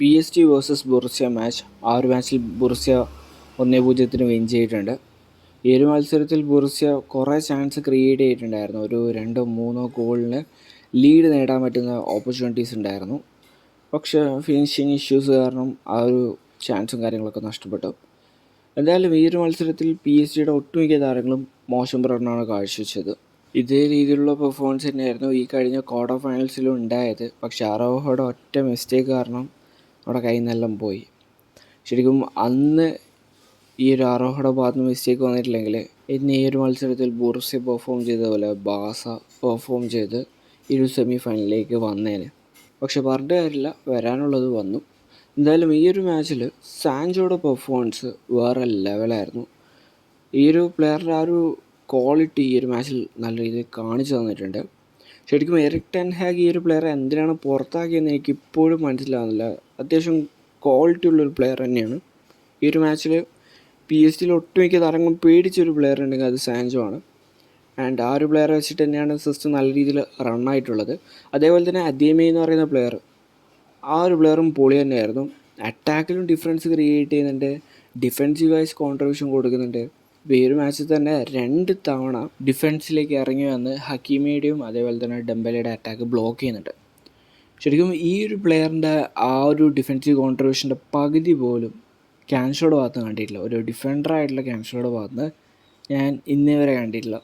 P S T versus Borussia match ആ ഒരു മാച്ചിൽ ബുർസ്യ ഒന്നേ പൂജ്യത്തിന് വിൻ ചെയ്തിട്ടുണ്ട്. ഈ ഒരു മത്സരത്തിൽ ബുർസ്യ കുറേ ചാൻസ് ക്രിയേറ്റ് ചെയ്തിട്ടുണ്ടായിരുന്നു. ഒരു രണ്ടോ മൂന്നോ ഗോളിന് ലീഡ് നേടാൻ പറ്റുന്ന ഓപ്പർച്യൂണിറ്റീസ് ഉണ്ടായിരുന്നു. പക്ഷേ ഫിനിഷിങ് ഇഷ്യൂസ് കാരണം ആ ഒരു ചാൻസും കാര്യങ്ങളൊക്കെ നഷ്ടപ്പെട്ടു. എന്തായാലും ഈ ഒരു മത്സരത്തിൽ പി എസ് ജിയുടെ ഒട്ടുമിക്ക താരങ്ങളും മോശം പ്രകടനമാണ് കാഴ്ചവെച്ചത്. ഇതേ രീതിയിലുള്ള പെർഫോമൻസ് തന്നെയായിരുന്നു ഈ കഴിഞ്ഞ ക്വാർട്ടർ ഫൈനൽസിലും ഉണ്ടായത്. പക്ഷേ അറോഹയുടെ ഒറ്റ മിസ്റ്റേക്ക് കാരണം അവിടെ കയ്യിൽ നിന്നെല്ലാം പോയി. ശരിക്കും അന്ന് ഈ ഒരു അറോഹയുടെ ഭാഗത്ത് നിന്ന് മിസ്റ്റേക്ക് വന്നിട്ടില്ലെങ്കിൽ ഇന്ന് ഈ ഒരു മത്സരത്തിൽ ബോർസെ പെർഫോം ചെയ്ത പോലെ ബാസ പെർഫോം ചെയ്ത് ഈ ഒരു സെമി ഫൈനലിലേക്ക് വന്നേനെ. പക്ഷെ പറഞ്ഞ കാര്യമില്ല വരാനുള്ളത് വന്നു. എന്തായാലും ഈ ഒരു മാച്ചിൽ സാൻജോയുടെ പെർഫോമൻസ് വേറെ ലെവലായിരുന്നു ഈ ഒരു പ്ലെയറുടെ ആ ഒരു ക്വാളിറ്റി ഈ ഒരു മാച്ചിൽ നല്ല രീതിയിൽ കാണിച്ചു തന്നിട്ടുണ്ട്. ശരിക്കും എറിക് ടെൻ ഹാഗ് ഈ ഒരു പ്ലെയറെ എന്തിനാണ് പുറത്താക്കിയെന്ന് എനിക്ക് ഇപ്പോഴും മനസ്സിലാവുന്നില്ല. അത്യാവശ്യം ക്വാളിറ്റി ഉള്ളൊരു പ്ലെയർ തന്നെയാണ്. ഈ ഒരു മാച്ചിൽ പി എസ് ടിയിൽ ഒട്ടുമിക്ക താരങ്ങളും പേടിച്ചൊരു പ്ലെയർ ഉണ്ടെങ്കിൽ അത് സാൻജോ ആണ്. ആൻഡ് ആ ഒരു പ്ലെയറെ വെച്ചിട്ട് തന്നെയാണ് സിസ്റ്റം നല്ല രീതിയിൽ റണ്ണായിട്ടുള്ളത് അതേപോലെ തന്നെ അദ്യമേ എന്ന് പറയുന്ന പ്ലെയർ ആ ഒരു പ്ലെയറും പൊളി തന്നെയായിരുന്നു. അറ്റാക്കിലും ഡിഫറൻസ് ക്രിയേറ്റ് ചെയ്യുന്നുണ്ട്. ഡിഫെൻസീവ് വൈസ് കോൺട്രിബ്യൂഷൻ കൊടുക്കുന്നുണ്ട്. ഈ ഒരു മാച്ചിൽ തന്നെ രണ്ട് തവണ ഡിഫൻസിലേക്ക് ഇറങ്ങി വന്ന് ഹക്കീമയുടെയും അതേപോലെ തന്നെ ഡെമ്പലയുടെ അറ്റാക്ക് ബ്ലോക്ക് ചെയ്യുന്നുണ്ട്. ശരിക്കും ഈ ഒരു പ്ലെയറിന്റെ ആ ഒരു ഡിഫൻസീവ് കോൺട്രിബ്യൂഷന്റെ പകുതി പോലും ക്യാൻഷോയുടെ ഭാഗത്ത് കണ്ടിട്ടില്ല. ഒരു ഡിഫൻഡറായിട്ടുള്ള ക്യാൻഷോയുടെ ഭാഗത്ത് ഞാൻ ഇന്നേ വരെ കണ്ടിട്ടില്ല.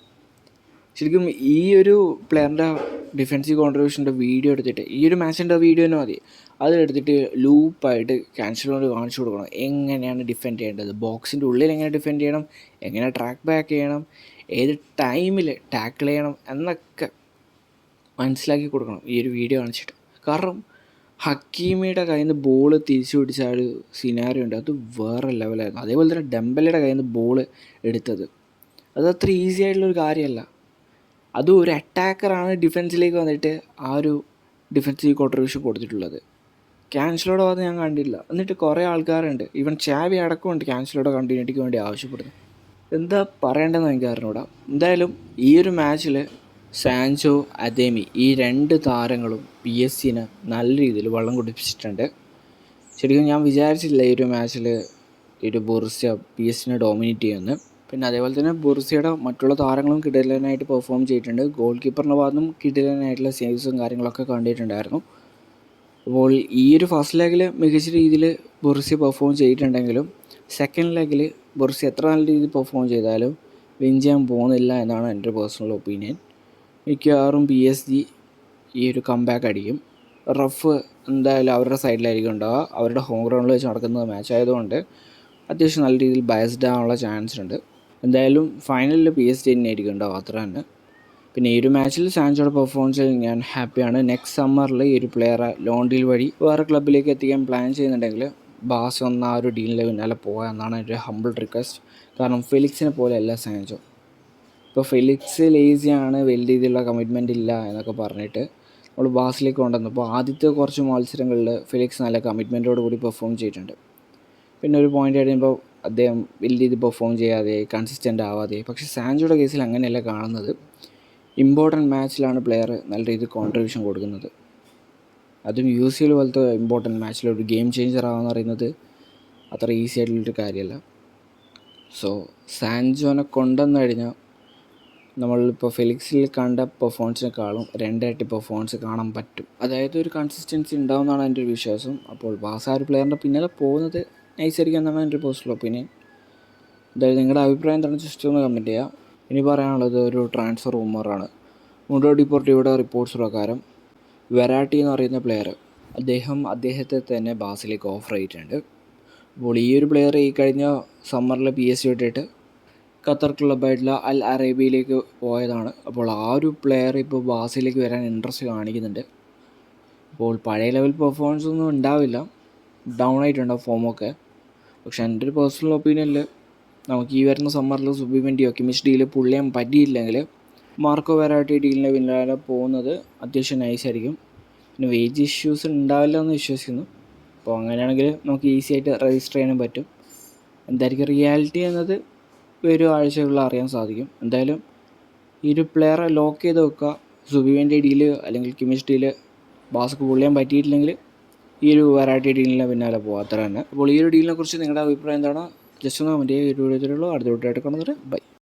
ശരിക്കും ഈ ഒരു പ്ലെയറിന്റെ ഡിഫൻസീവ് കോൺട്രിബ്യൂഷന്റെ വീഡിയോ എടുത്തിട്ട് ഈ ഒരു മാച്ചിന്റെ വീഡിയോ തന്നെ മതി. അതിലെടുത്തിട്ട് ലൂപ്പായിട്ട് ക്യാൻസലോട് കാണിച്ചു കൊടുക്കണം. എങ്ങനെയാണ് ഡിഫെൻഡ് ചെയ്യേണ്ടത്? ബോക്സിന്റെ ഉള്ളിൽ എങ്ങനെ ഡിഫെൻഡ് ചെയ്യണം? എങ്ങനെ ട്രാക്ക് ബാക്ക് ചെയ്യണം? ഏത് ടൈമിൽ ടാക്കിൾ ചെയ്യണം? എന്നൊക്കെ മനസ്സിലാക്കി കൊടുക്കണം ഈ ഒരു വീഡിയോ കാണിച്ചിട്ട്. കാരണം ഹക്കീമിയുടെ കയ്യിൽ നിന്ന് ബോൾ തിരിച്ചു പിടിച്ച ഒരു സിനാരിയോ ഉണ്ട്. അത് വേറെ ലെവലായിരുന്നു അതേപോലെ തന്നെ ഡെമ്പലയുടെ കയ്യിൽ നിന്ന് ബോൾ എടുത്തത്. അത് അത്ര ഈസി ആയിട്ടുള്ളൊരു കാര്യമല്ല. അതും ഒരു അറ്റാക്കറാണ് ഡിഫൻസിലേക്ക് വന്നിട്ട് ആ ഒരു ഡിഫൻസീവ് കോൺട്രിബ്യൂഷൻ കൊടുത്തിട്ടുള്ളത്. ക്യാൻസലോടെ വന്ന് ഞാൻ കണ്ടില്ല. എന്നിട്ട് കുറേ ആൾക്കാരുണ്ട്. ഈവൻ ചാവി അടക്കമുണ്ട് ക്യാൻസലോടെ കണ്ടിന്യൂറ്റിക്ക് വേണ്ടി ആവശ്യപ്പെടുന്നത്. എന്താ പറയേണ്ടതെന്ന് എനിക്ക് അറിഞ്ഞൂടാ. എന്തായാലും ഈ ഒരു മാച്ചിൽ സാൻജോ അദേമി ഈ രണ്ട് താരങ്ങളും പി എസ് സിന് നല്ല രീതിയിൽ വെള്ളം കുടിപ്പിച്ചിട്ടുണ്ട്. ശരിക്കും ഞാൻ വിചാരിച്ചില്ല ഈ ഒരു മാച്ചിൽ ഈ ഒരു ബോറിസ്യ പി എസ് സിനെ ഡോമിനേറ്റ് ചെയ്യുമെന്ന്. പിന്നെ അതേപോലെ തന്നെ ബുർസിയുടെ മറ്റുള്ള താരങ്ങളും കിടിലനായിട്ട് പെർഫോം ചെയ്തിട്ടുണ്ട്. ഗോൾ കീപ്പറിന്റെ ഭാഗത്തും കിടിലനായിട്ടുള്ള സേവ്സും കാര്യങ്ങളൊക്കെ കണ്ടിട്ടുണ്ടായിരുന്നു. അപ്പോൾ ഈ ഒരു ഫസ്റ്റ് ലെഗിൽ മികച്ച രീതിയിൽ ബുർസി പെർഫോം ചെയ്തിട്ടുണ്ടെങ്കിലും സെക്കൻഡ് ലെഗിൽ ബുർസി എത്ര നല്ല രീതിയിൽ പെർഫോം ചെയ്താലും വിൻ ചെയ്യാൻ പോകുന്നില്ല എന്നാണ് എന്റെ പേഴ്സണൽ ഒപ്പീനിയൻ മിക്കവാറും പി എസ് ജി ഈ ഒരു കംബാക്ക് അടിക്കും. റഫ് എന്തായാലും അവരുടെ സൈഡിലായിരിക്കും ഉണ്ടാവുക. അവരുടെ ഹോം ഗ്രൗണ്ടിൽ വെച്ച് നടക്കുന്ന മാച്ച് ആയതുകൊണ്ട് അത്യാവശ്യം നല്ല രീതിയിൽ ബയസ്ഡ് ആവാനുള്ള ചാൻസ് ഉണ്ട്. എന്തായാലും ഫൈനലിൽ പി എസ് ജി തന്നെയായിരിക്കും ഉണ്ടാവും അത്ര തന്നെ. പിന്നെ ഈ ഒരു മാച്ചിൽ സാൻജോയുടെ പെർഫോമൻസിൽ ഞാൻ ഹാപ്പിയാണ് നെക്സ്റ്റ് സമ്മറിൽ ഈ ഒരു പ്ലെയറെ ലോൺ ഡീൽ വഴി വേറെ ക്ലബിലേക്ക് എത്തിക്കാൻ പ്ലാൻ ചെയ്യുന്നുണ്ടെങ്കിൽ ബാസ് ഒന്ന് ആ ഒരു ഡീലിന്റെ പിന്നാലെ പോകാം എന്നാണ് എന്റെ ഹമ്പിൾ റിക്വസ്റ്റ് കാരണം ഫെലിക്സിനെ പോലെ അല്ല സാൻജോ ഇപ്പോൾ ഫെലിക്സ് ലേസിയാണ് വലിയ രീതിയിലുള്ള കമ്മിറ്റ്മെന്റ് ഇല്ല എന്നൊക്കെ പറഞ്ഞിട്ട് നമ്മൾ ബാസിലേക്ക് കൊണ്ടുവന്നപ്പോൾ ആദ്യത്തെ കുറച്ച് മത്സരങ്ങളിൽ ഫെലിക്സ് നല്ല കമ്മിറ്റ്മെന്റോട് കൂടി പെർഫോം ചെയ്തിട്ടുണ്ട്. പിന്നെ ഒരു പോയിന്റ് കഴിയുമ്പോൾ അദ്ദേഹം വലിയ രീതിയിൽ പെർഫോം ചെയ്യാതെ കൺസിസ്റ്റന്റ് ആവാതെ. പക്ഷേ സാൻജോയുടെ കേസിൽ അങ്ങനെയല്ല കാണുന്നത്. ഇമ്പോർട്ടന്റ് മാച്ചിലാണ് പ്ലെയർ നല്ല രീതിയിൽ കോൺട്രിബ്യൂഷൻ കൊടുക്കുന്നത്. അതും യു സി എൽ പോലത്തെ ഇമ്പോർട്ടന്റ് മാച്ചിൽ ഒരു ഗെയിം ചേഞ്ചർ ആവാന്ന് പറയുന്നത് അത്ര ഈസി ആയിട്ടുള്ളൊരു കാര്യമല്ല സോ സാൻജോനെ കൊണ്ടുവന്നു കഴിഞ്ഞാൽ നമ്മളിപ്പോൾ ഫെലിക്സിൽ കണ്ട പെർഫോമൻസിനെക്കാളും രണ്ടായിട്ട് പെർഫോമൻസ് കാണാൻ പറ്റും. അതായത് ഒരു കൺസിസ്റ്റൻസി ഉണ്ടാവുമെന്നാണ് എന്റെ ഒരു വിശ്വാസം. അപ്പോൾ ബാസ ഒരു പ്ലെയറിന്റെ പിന്നാലെ പോകുന്നത് നൈസായിരിക്കും എന്നാണ് എന്റെ പേഴ്സണൽ ഒപ്പീനിയൻ അതായത് നിങ്ങളുടെ അഭിപ്രായം എന്താണ്? ജസ്റ്റ് ഒന്ന് കമന്റ് ചെയ്യുക. ഇനി പറയാനുള്ളത് ഒരു ട്രാൻസ്ഫർ റൂമറാണ് മുണ്ടോ ഡിപ്പോർട്ടിയുടെ റിപ്പോർട്ട്സ് പ്രകാരം വെറാട്ടി എന്ന് പറയുന്ന പ്ലെയർ അദ്ദേഹം അദ്ദേഹത്തെ തന്നെ ബാസിലേക്ക് ഓഫർ ചെയ്തിട്ടുണ്ട്. അപ്പോൾ ഈ ഒരു പ്ലെയർ ഈ കഴിഞ്ഞ സമ്മറിൽ പി എസ് സി വിട്ടിട്ട് ഖത്തർ ക്ലബ്ബായിട്ടുള്ള അൽ അറേബ്യയിലേക്ക് പോയതാണ്. അപ്പോൾ ആ ഒരു പ്ലെയർ ഇപ്പോൾ ബാസിലേക്ക് വരാൻ ഇൻട്രസ്റ്റ് കാണിക്കുന്നുണ്ട്. അപ്പോൾ പഴയ ലെവൽ പെർഫോമൻസ് ഒന്നും ഉണ്ടാവില്ല. ഡൗൺ ആയിട്ടുണ്ടാവും ഫോമൊക്കെ പക്ഷെ എന്റെ ഒരു പേഴ്സണൽ ഒപ്പീനിയനിൽ നമുക്ക് ഈ വരുന്ന സമ്മറിൽ സുബിമെന്റിയോ കിമിഷ് ഡീൽ പുള്ളിയാൻ പറ്റിയില്ലെങ്കിൽ മാർക്കോ വെറാട്ടി ഡീലിന്റെ പിന്നാലെ പോകുന്നത് അത്യാവശ്യം നൈസായിരിക്കും പിന്നെ വേജ് ഇഷ്യൂസ് ഉണ്ടാവില്ല എന്ന് വിശ്വസിക്കുന്നു. അപ്പോൾ അങ്ങനെയാണെങ്കിൽ നമുക്ക് ഈസി ആയിട്ട് രജിസ്റ്റർ ചെയ്യാനും പറ്റും. എന്തായിരിക്കും റിയാലിറ്റി എന്നത് വരും ആഴ്ചകളിൽ അറിയാൻ സാധിക്കും. എന്തായാലും ഈ ഒരു പ്ലെയറെ ലോക്ക് ചെയ്ത് വെക്കുക. സുബിവന്റെ ഡീൽ അല്ലെങ്കിൽ കിമിഷ് ഡീൽ ബാസ്ക്ക് പുള്ളിയാൻ പറ്റിയിട്ടില്ലെങ്കിൽ ഈ ഒരു വെറൈറ്റി ഡീലിന്റെ പിന്നാലെ തന്നെ അപ്പോൾ ഈ ഒരു ഡീലിനെ കുറിച്ച് നിങ്ങളുടെ അഭിപ്രായം എന്താണ്? ജസ്റ്റ് ഒന്ന് കമന്റ് ചെയ്യുക. ഈ ഒരു വീഡിയോ അടുത്ത വീഡിയോ കാണുന്നവരെ ബൈ